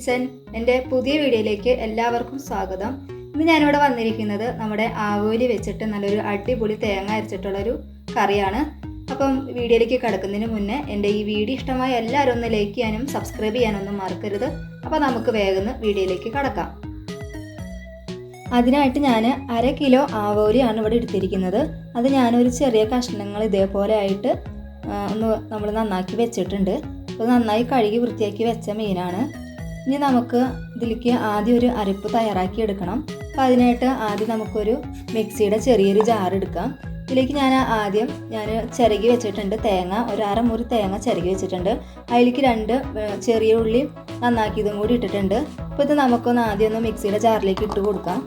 Kitchen എന്റെ പുതിയ വീഡിയോയിലേക്ക് എല്ലാവർക്കും സ്വാഗതം. ഇന്ന് ഞാനിവിടെ വന്നിരിക്കുന്നത് നമ്മുടെ ആവോലി വെച്ചിട്ട് നല്ലൊരു അടിപൊളി തേങ്ങ അരച്ചിട്ടുള്ളൊരു കറിയാണ്. അപ്പം വീഡിയോയിലേക്ക് കിടക്കുന്നതിന് മുന്നേ എന്റെ ഈ വീഡിയോ ഇഷ്ടമായ എല്ലാവരും ഒന്ന് ലൈക്ക് ചെയ്യാനും സബ്സ്ക്രൈബ് ചെയ്യാനൊന്നും മറക്കരുത്. അപ്പോൾ നമുക്ക് വേഗം വീഡിയോയിലേക്ക് കടക്കാം. അതിനായിട്ട് ഞാൻ അര കിലോ ആവോലിയാണ് ഇവിടെ എടുത്തിരിക്കുന്നത്. അത് ഞാനൊരു ചെറിയ കഷ്ണങ്ങൾ ഇതേപോലെ ആയിട്ട് ഒന്ന് നമ്മൾ നന്നാക്കി വെച്ചിട്ടുണ്ട്. അപ്പോൾ നന്നായി കഴുകി വൃത്തിയാക്കി വെച്ച മീനാണ്. ഇനി നമുക്ക് ഇതിലേക്ക് ആദ്യം ഒരു അരപ്പ് തയ്യാറാക്കി എടുക്കണം. അപ്പോൾ അതിനായിട്ട് ആദ്യം നമുക്കൊരു മിക്സിയുടെ ചെറിയൊരു ജാർ എടുക്കാം. ഇതിലേക്ക് ഞാൻ ആദ്യം ഞാൻ ചിരകി വെച്ചിട്ടുണ്ട് തേങ്ങ ഒരു അരമുറി തേങ്ങ ചിരകി വെച്ചിട്ടുണ്ട്. അതിലേക്ക് രണ്ട് ചെറിയ ഉള്ളി നന്നാക്കിയതും കൂടി ഇട്ടിട്ടുണ്ട്. അപ്പോൾ ഇത് നമുക്കൊന്ന് ആദ്യം ഒന്ന് മിക്സിയുടെ ജാറിലേക്ക് ഇട്ട് കൊടുക്കാം.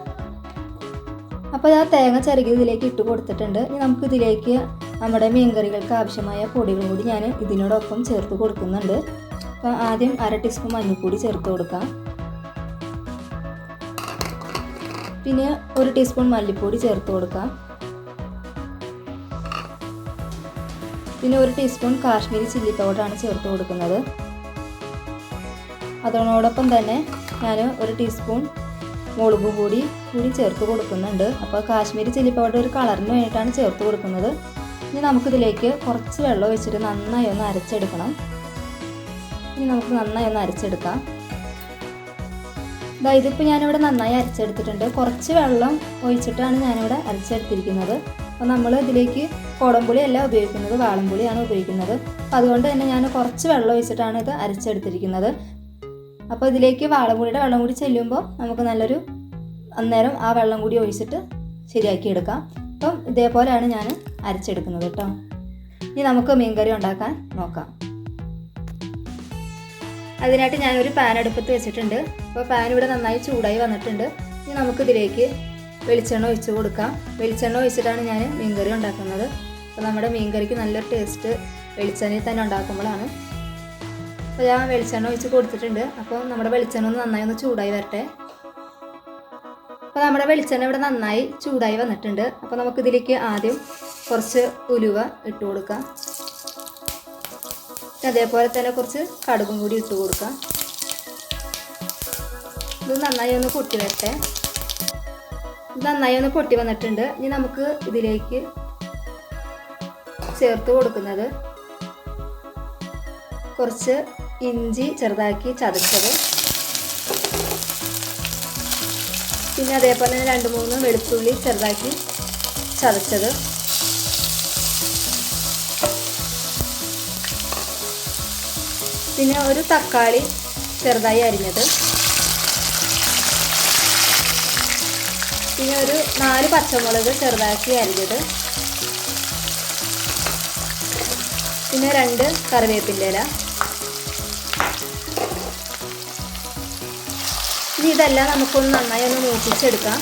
അപ്പോൾ ആ തേങ്ങ ചിരകി ഇതിലേക്ക് ഇട്ട് കൊടുത്തിട്ടുണ്ട്. ഇനി നമുക്ക് ഇതിലേക്ക് നമ്മുടെ മീൻകറികൾക്ക് ആവശ്യമായ പൊടികളും കൂടി ഞാൻ ഇതിനോടൊപ്പം ചേർത്ത് കൊടുക്കുന്നുണ്ട്. അപ്പോൾ ആദ്യം അര ടീസ്പൂൺ മഞ്ഞൾപ്പൊടി ചേർത്ത് കൊടുക്കാം. പിന്നെ ഒരു ടീസ്പൂൺ മല്ലിപ്പൊടി ചേർത്ത് കൊടുക്കാം. പിന്നെ ഒരു ടീസ്പൂൺ കാശ്മീരി ചില്ലി പൗഡറാണ് ചേർത്ത് കൊടുക്കുന്നത്. അതോടൊപ്പം തന്നെ ഞാൻ ഒരു ടീസ്പൂൺ മുളകും കൂടി കൂടി ചേർത്ത് കൊടുക്കുന്നുണ്ട്. അപ്പോൾ കാശ്മീരി ചില്ലി പൗഡർ ഒരു കളറിന് വേണ്ടിയിട്ടാണ് ചേർത്ത് കൊടുക്കുന്നത്. ഇനി നമുക്കിതിലേക്ക് കുറച്ച് വെള്ളം ഒഴിച്ചിട്ട് നന്നായി ഒന്ന് അരച്ചെടുക്കണം. ഇനി നമുക്ക് നന്നായി ഒന്ന് അരച്ചെടുക്കാം. ഇതാ ഇതിപ്പോൾ ഞാനിവിടെ നന്നായി അരച്ചെടുത്തിട്ടുണ്ട്. കുറച്ച് വെള്ളം ഒഴിച്ചിട്ടാണ് ഞാനിവിടെ അരച്ചെടുത്തിരിക്കുന്നത്. അപ്പോൾ നമ്മൾ ഇതിലേക്ക് കുടംപുളി അല്ല ഉപയോഗിക്കുന്നത് വാളംപുളിയാണ് ഉപയോഗിക്കുന്നത്. അപ്പോൾ അതുകൊണ്ട് തന്നെ ഞാൻ കുറച്ച് വെള്ളം ഒഴിച്ചിട്ടാണ് ഇത് അരച്ചെടുത്തിരിക്കുന്നത്. അപ്പോൾ ഇതിലേക്ക് വാളംപുളിയുടെ വെള്ളം കൂടി ചെല്ലുമ്പോൾ നമുക്ക് നല്ലൊരു അന്നേരം ആ വെള്ളം കൂടി ഒഴിച്ചിട്ട് ശരിയാക്കി എടുക്കാം. അപ്പം ഇതേപോലെയാണ് ഞാൻ അരച്ചെടുക്കുന്നത് കേട്ടോ. ഇനി നമുക്ക് മീൻകറി ഉണ്ടാക്കാൻ നോക്കാം. അതിനായിട്ട് ഞാനൊരു പാൻ അടുപ്പത്ത് വെച്ചിട്ടുണ്ട്. അപ്പോൾ പാൻ ഇവിടെ നന്നായി ചൂടായി വന്നിട്ടുണ്ട്. ഇനി നമുക്കിതിലേക്ക് വെളിച്ചെണ്ണ ഒഴിച്ച് കൊടുക്കാം. വെളിച്ചെണ്ണ ഒഴിച്ചിട്ടാണ് ഞാൻ മീൻകറി ഉണ്ടാക്കുന്നത്. അപ്പോൾ നമ്മുടെ മീൻകറിക്ക് നല്ലൊരു ടേസ്റ്റ് വെളിച്ചെണ്ണയിൽ തന്നെ ഉണ്ടാക്കുമ്പോഴാണ്. അപ്പോൾ ഞാൻ വെളിച്ചെണ്ണ ഒഴിച്ച് കൊടുത്തിട്ടുണ്ട്. അപ്പോൾ നമ്മുടെ വെളിച്ചെണ്ണ ഒന്ന് നന്നായി ഒന്ന് ചൂടായി വരട്ടെ. അപ്പോൾ നമ്മുടെ വെളിച്ചെണ്ണ ഇവിടെ നന്നായി ചൂടായി വന്നിട്ടുണ്ട്. അപ്പോൾ നമുക്കിതിലേക്ക് ആദ്യം കുറച്ച് ഉലുവ ഇട്ട് കൊടുക്കാം. അതേപോലെ തന്നെ കുറച്ച് കടുകും കൂടി ഇട്ട് കൊടുക്കാം. ഇത് നന്നായി ഒന്ന് പൊട്ടി വരട്ടെ. ഇത് നന്നായി ഒന്ന് പൊട്ടി വന്നിട്ടുണ്ട്. ഇനി നമുക്ക് ഇതിലേക്ക് ചേർത്ത് കൊടുക്കുന്നത് കുറച്ച് ഇഞ്ചി ചെറുതാക്കി ചതച്ചത്. പിന്നെ അതേപോലെ തന്നെ രണ്ട് മൂന്ന് വെളുത്തുള്ളി ചെറുതാക്കി ചതച്ചത്. പിന്നെ ഒരു തക്കാളി ചെറുതായി അരിഞ്ഞത്. പിന്നെ ഒരു നാല് പച്ചമുളക് ചെറുതാക്കി അരിഞ്ഞത്. പിന്നെ രണ്ട് കറിവേപ്പിന്റെ ഇല. ഇനി ഇതെല്ലാം നമുക്കൊന്ന് നന്നായി ഒന്ന് മൂപ്പിച്ചെടുക്കാം.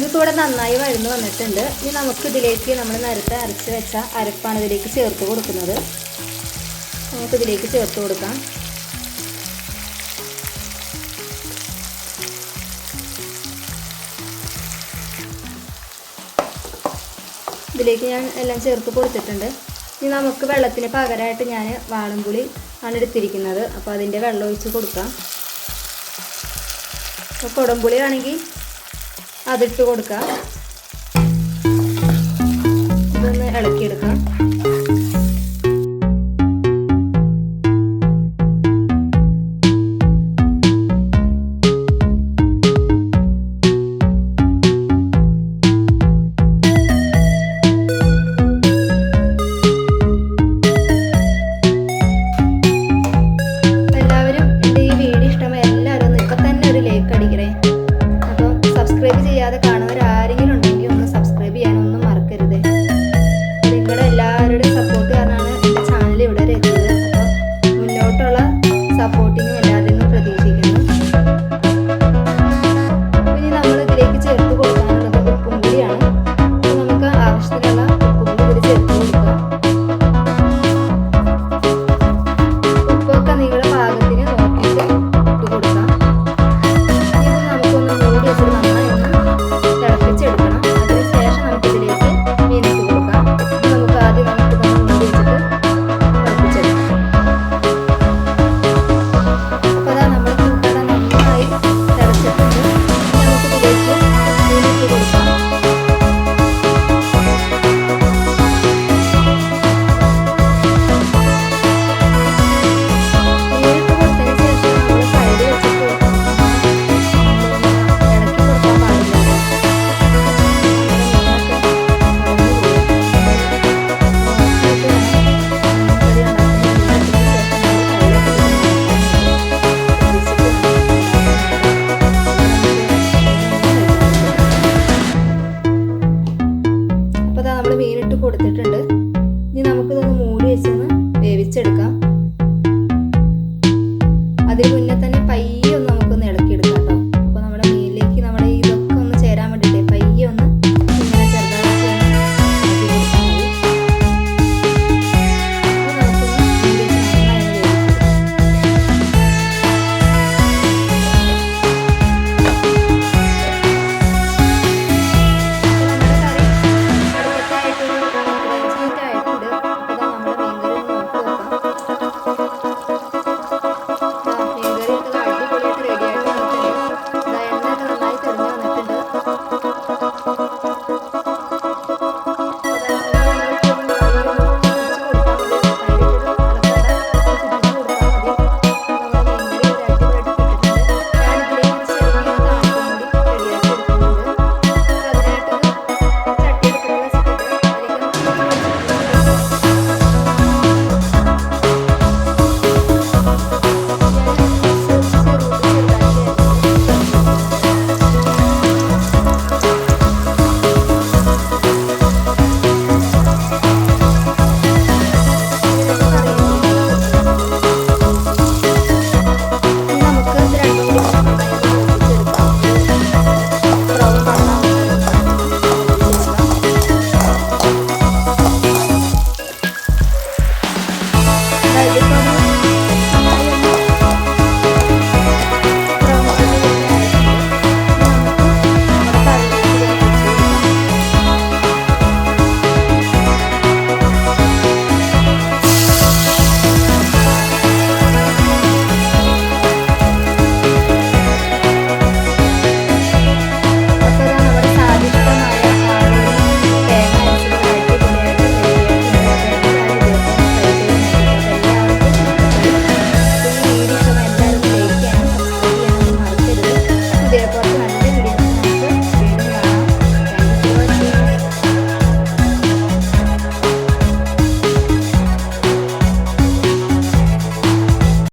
ഇത് കൂടെ നന്നായി വഴന്നു വന്നിട്ടുണ്ട്. ഇനി നമുക്ക് ഇതിലേക്ക് നമ്മൾ നേരത്തെ അരച്ച് വെച്ച അരപ്പാണ് ഇതിലേക്ക് ചേർത്ത് കൊടുക്കുന്നത്. നമുക്ക് ഇതിലേക്ക് ചേർത്ത് കൊടുക്കാം. ഇതിലേക്ക് ഞാൻ എല്ലാം ചേർത്ത് കൊടുത്തിട്ടുണ്ട്. ഇനി നമുക്ക് വെള്ളത്തിന് പകരമായിട്ട് ഞാൻ വാളംപുളി ആണ് എടുത്തിരിക്കുന്നത്. അപ്പോൾ അതിന്റെ വെള്ളം ഒഴിച്ച് കൊടുക്കാം. അപ്പോൾ കുടംപുളി ആണെങ്കിൽ അതിട്ട് കൊടുക്കാം. ഇതൊന്ന് ഇളക്കിയെടുക്കാം.